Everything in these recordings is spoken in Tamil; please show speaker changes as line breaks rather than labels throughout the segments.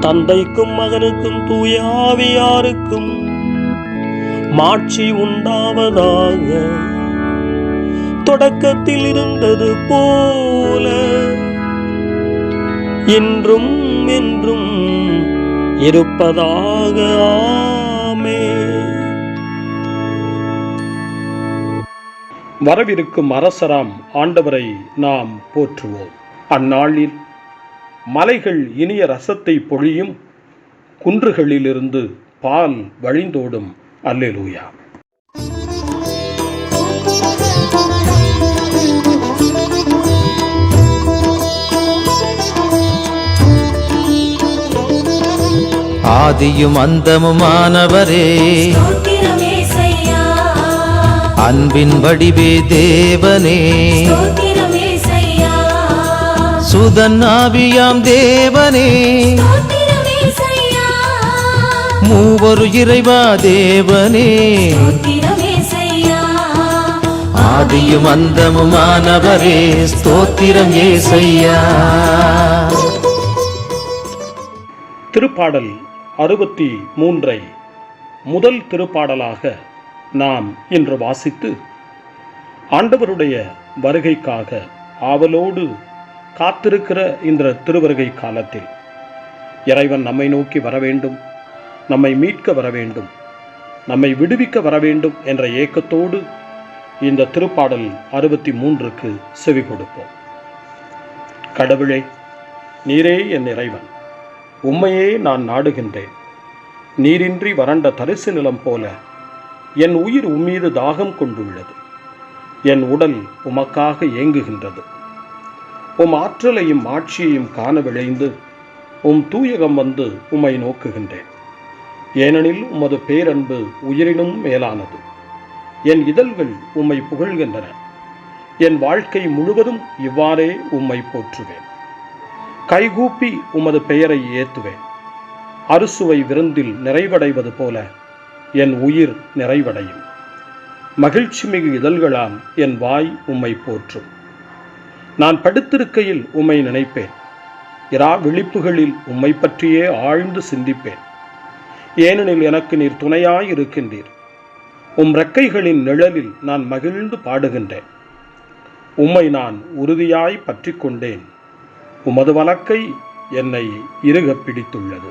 தந்தைக்கும் மகனுக்கும் தூய ஆவியாருக்கும் மாட்சி உண்டாவதாக. தொடக்கத்தில் இருந்தது போல இன்றும் என்றும் இருப்பதாக. ஆமே வரவிருக்கும் அரசராம் ஆண்டவரை நாம் போற்றுவோம். அந்நாளில் மலைகள் இனிய ரசத்தை பொழியும் குன்றுகளிலிருந்து பால் வழிந்தோடும். அல்லேலூயா.
ஆதியும் அந்தமுமானவரே அன்பின் வடிவே தேவனே. சுதன் ஆவியாம் தேவனே மூவரு இறைவா தேவனே. ஆதியும் அந்தமுமானவரே ஸ்தோத்திரம் ஏசையா.
திருப்பாடல் அறுபத்தி மூன்றை. முதல் திருப்பாடலாக நாம் இன்று வாசித்து ஆண்டவருடைய வருகைக்காக ஆவலோடு காத்திருக்கிற இந்த திருவருகை காலத்தில் இறைவன் நம்மை நோக்கி வர வேண்டும் நம்மை மீட்க வர வேண்டும் நம்மை விடுவிக்க வர வேண்டும் என்ற ஏக்கத்தோடு இந்த திருப்பாடல் அறுபத்தி மூன்றுக்கு செவி கொடுப்போம். கடவுளே நீரே என் இறைவன் உம்மையே நான் நாடுகின்றேன். நீரின்றி வறண்ட தரிசு நிலம் போல என் உயிர் உம்மீது தாகம் கொண்டுள்ளது. என் உடல் உமக்காக ஏங்குகின்றது. உம் ஆற்றலையும் ஆட்சியையும் காண விளைந்து உம் தூயகம் வந்து உம்மை நோக்குகின்றேன். ஏனெனில் உமது பேரன்பு உயிரினும் மேலானது. என் இதழ்கள் உம்மை புகழ்கின்றன. என் வாழ்க்கை முழுவதும் இவ்வாறே உம்மை போற்றுவேன். கைகூப்பி உமது பெயரை ஏத்துவேன். அறுசுவை விருந்தில் நிறைவடைவது போல என் உயிர் நிறைவடையும். மகிழ்ச்சி மிகு இதழ்களால் என் வாய் உம்மை போற்றும். நான் படுத்திருக்கையில் உம்மை நினைப்பேன். இரா விழிப்புகளில் உம்மை பற்றியே ஆழ்ந்து சிந்திப்பேன். ஏனெனில் எனக்கு நீர் துணையாய் இருக்கின்றீர் உம் ரெக்கைகளின் நிழலில் நான் மகிழ்ந்து பாடுகின்றேன். உம்மை நான் உறுதியாய் பற்றி கொண்டேன் உமது வழக்கை என்னை இறுகப் பிடித்துள்ளது.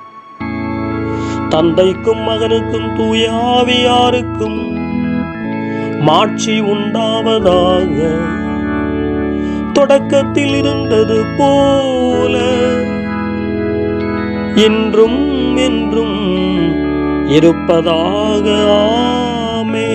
தந்தைக்கும் மகனுக்கும் தூயாவியாருக்கும் மாட்சி உண்டாவதாக. தொடக்கத்தில் இருந்தது போல. இன்றும் என்றும் இருப்பதாக ஆமே.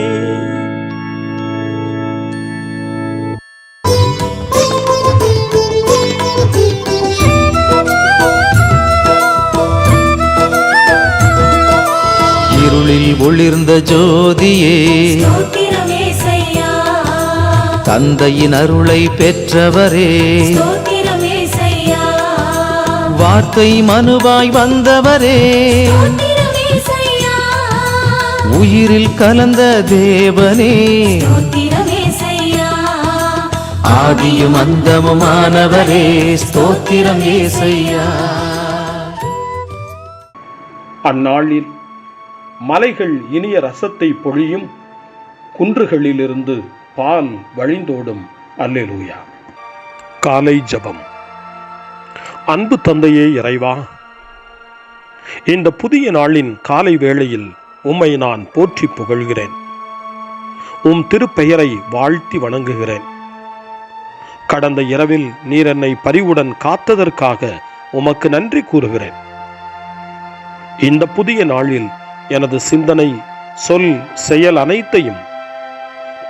இருளில் ஒளிர்ந்த ஜோதியே தந்தையின் அருளை பெற்றவரே. வார்த்தை மனுவாய் வந்தவரே. உயிரில் கலந்த தேவனே. ஆதியும் அந்தமுமானவரே. ஸ்தோத்திரம் ஏசையா
அந்நாளில் மலைகள் இனிய ரசத்தை பொழியும் குன்றுகளிலிருந்து பால் வழிந்தோடும். அல்லேலூயா. காலை ஜபம். அன்பு தந்தையே இறைவா இந்த புதிய நாளின் காலை வேளையில் உம்மை நான் போற்றி புகழ்கிறேன். உம் திருப்பெயரை வாழ்த்தி வணங்குகிறேன். கடந்த இரவில் நீர் என்னை பரிவுடன் காத்ததற்காக உமக்கு நன்றி கூறுகிறேன். இந்த புதிய நாளில் எனது சிந்தனை சொல் செயல் அனைத்தையும்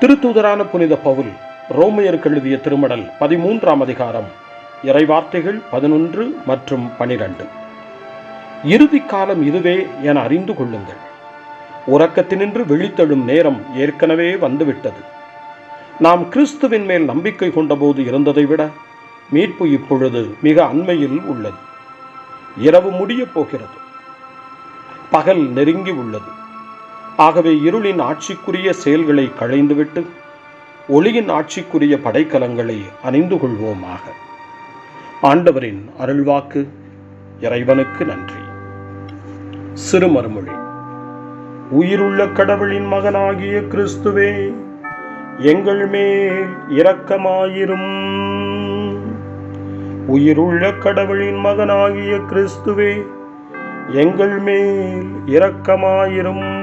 திருத்தூதரான புனித பவுல் ரோமையருக்கு எழுதிய திருமடல் பதிமூன்றாம் அதிகாரம் இறைவார்த்தைகள் பதினொன்று மற்றும் பனிரெண்டு. இறுதி காலம் இதுவே என அறிந்து கொள்ளுங்கள். உறக்கத்தினின்று விழித்தெழும் நேரம் ஏற்கனவே வந்துவிட்டது. நாம் கிறிஸ்துவின் மேல் நம்பிக்கை கொண்டபோது இருந்ததை விட மீட்பு இப்பொழுது மிக அண்மையில் உள்ளது. இரவு முடியப் போகிறது. பகல் நெருங்கி உள்ளது. ஆகவே இருளின் ஆட்சிக்குரிய செயல்களை களைந்துவிட்டு ஒளியின் ஆட்சிக்குரிய படைக்கலங்களை அணிந்து கொள்வோமாக. ஆண்டவரின் அருள்வாக்கு இறைவனுக்கு நன்றி. சிறுமறுமொழி. உயிருள்ள கடவுளின் மகனாகிய கிறிஸ்துவே எங்கள் மேல் இரக்கமாயிரும். உயிருள்ள கடவுளின் மகனாகிய கிறிஸ்துவே எங்கள் மேல் இரக்கமாயிரும்.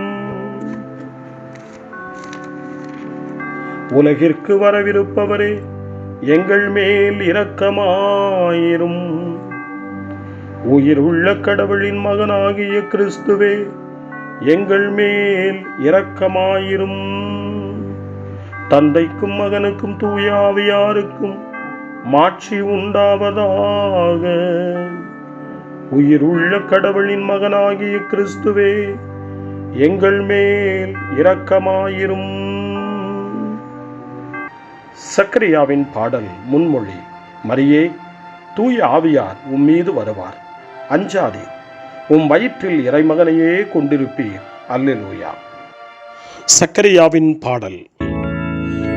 உலகிற்கு வரவிருப்பவரே எங்கள் மேல் இரக்கமாயிரும். உயிர் உள்ள கடவுளின் மகனாகிய கிறிஸ்துவே எங்கள் மேல் இரக்கமாயிரும். தந்தைக்கும் மகனுக்கும் தூயாவியாருக்கும் மாட்சி உண்டாவதாக. உயிர் உள்ள கடவுளின் மகனாகிய கிறிஸ்துவே எங்கள் மேல் இரக்கமாயிரும். சக்கரியாவின் பாடல் முன்மொழி மரியே தூய ஆவியார் உம் மீது வருவார். அஞ்சாதீர் உம் வயிற்றில் இறைமகனையே கொண்டிருப்பீர். அல்லூயா சக்கரியாவின் பாடல்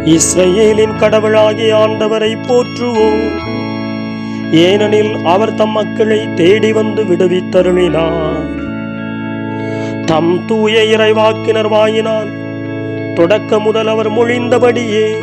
இஸ்ரேலின் கடவுளாகிய ஆண்டவரை போற்றுவோம். ஏனெனில் அவர் தம் மக்களை தேடி வந்து விடுவித்தருளினார். தம் தூய இறைவாக்கினர் வாயினால் தொடக்க முதல் அவர் மொழிந்தபடியே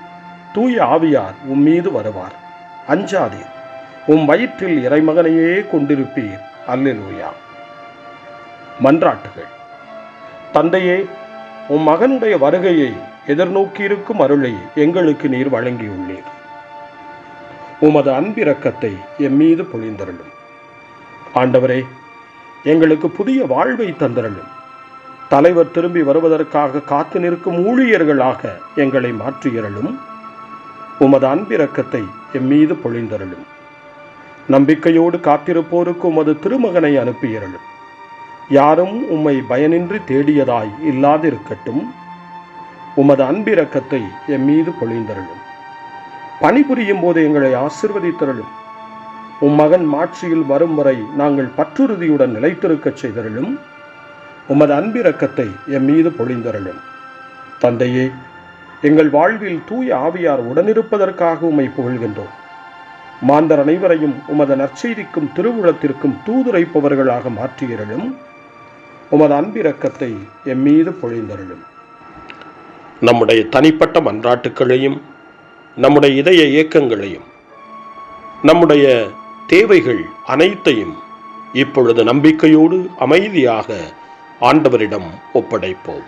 தூய ஆவியார் உம் மீது வருவார். அஞ்சாதீர் உம் வயிற்றில் இறைமகனையே கொண்டிருப்பீர். அல்லூயா மன்றாட்டுகள். தந்தையே உம் மகனுடைய வருகையை எதிர்நோக்கியிருக்கும் அருளை எங்களுக்கு நீர் வழங்கியுள்ளீர். உமது அன்பிரக்கத்தை எம் மீது பொழிந்தருளும். ஆண்டவரே எங்களுக்கு புதிய வாழ்வை தந்தருளும். தலைவர் திரும்பி வருவதற்காக காத்து நிற்கும் ஊழியர்களாக எங்களை மாற்றியருளும். உமது அன்பிரக்கத்தை எம் மீது பொழிந்தருளும். நம்பிக்கையோடு காத்திருப்போருக்கு உமது திருமகனை அனுப்பியருளும். யாரும் உம்மை பயனின்றி தேடியதாய் இல்லாதிருக்கட்டும். உமது அன்பிரக்கத்தை எம் மீது பொழிந்தருளும். பணிபுரியும் போது எங்களை ஆசிர்வதித்தருளும். உம் மகன் மாட்சியில் வரும் வரை நாங்கள் பற்றுறுதியுடன் நிலைத்திருக்கச் செய்தருளும். உமது அன்பிரக்கத்தை எம் மீது பொழிந்தருளும். தந்தையே எங்கள் வாழ்வில் தூய ஆவியார் உடனிருப்பதற்காக உமை புகழ்கின்றோம். மாந்தர் அனைவரையும் உமது நற்செய்திக்கும் திருவுளத்திற்கும் தூதுரைப்பவர்களாக மாற்றியிருளும். உமது அன்பிரக்கத்தை எம் மீது பொழிந்தருளும். நம்முடைய தனிப்பட்ட மன்றாட்டுக்களையும் நம்முடைய இதய இயக்கங்களையும் நம்முடைய தேவைகள் அனைத்தையும் இப்பொழுது நம்பிக்கையோடு அமைதியாக ஆண்டவரிடம் ஒப்படைப்போம்.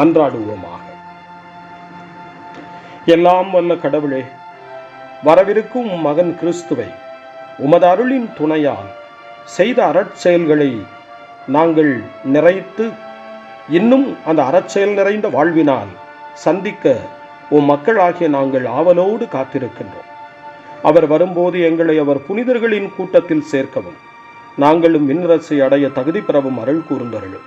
மன்றாடுவோமாக. எல்லாம் வல்ல கடவுளே வரவிருக்கும் மகன் கிறிஸ்துவை உமது அருளின் துணையால் செய்த அறச்செயல்களை நாங்கள் நிறைத்து இன்னும் அந்த அறச்செயல் நிறைந்த வாழ்வினால் சந்திக்க உம் மக்களாகிய நாங்கள் ஆவலோடு காத்திருக்கின்றோம். அவர் வரும்போது எங்களை அவர் புனிதர்களின் கூட்டத்தில் சேர்க்கவும் நாங்களும் விண்ணரசை அடைய தகுதி பெறவும் அருள் கூர்ந்தருளும்.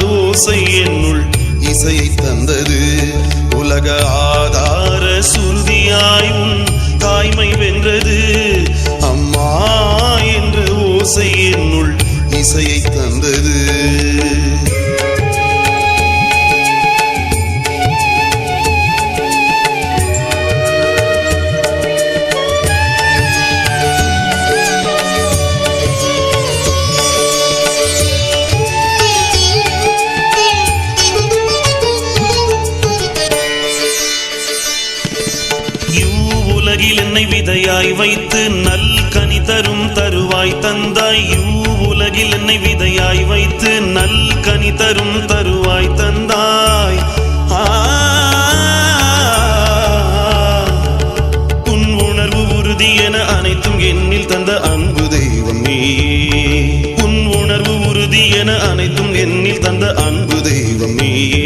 ஓசை என்னுள் இசையை தந்தது. உலக ஆதார சுருதியாயும் தாய்மை வென்றது. அம்மா என்ற ஓசை என்னுள் இசையை தந்தது. கனி தரும் தருவாய் தந்தாய். உன் உணர்வு உறுதி என அனைத்தும் என்னில் தந்த அன்பு தெய்வம் நீ. உன் உணர்வு உறுதி என அனைத்தும் என்னில் தந்த அன்பு தெய்வம் நீயே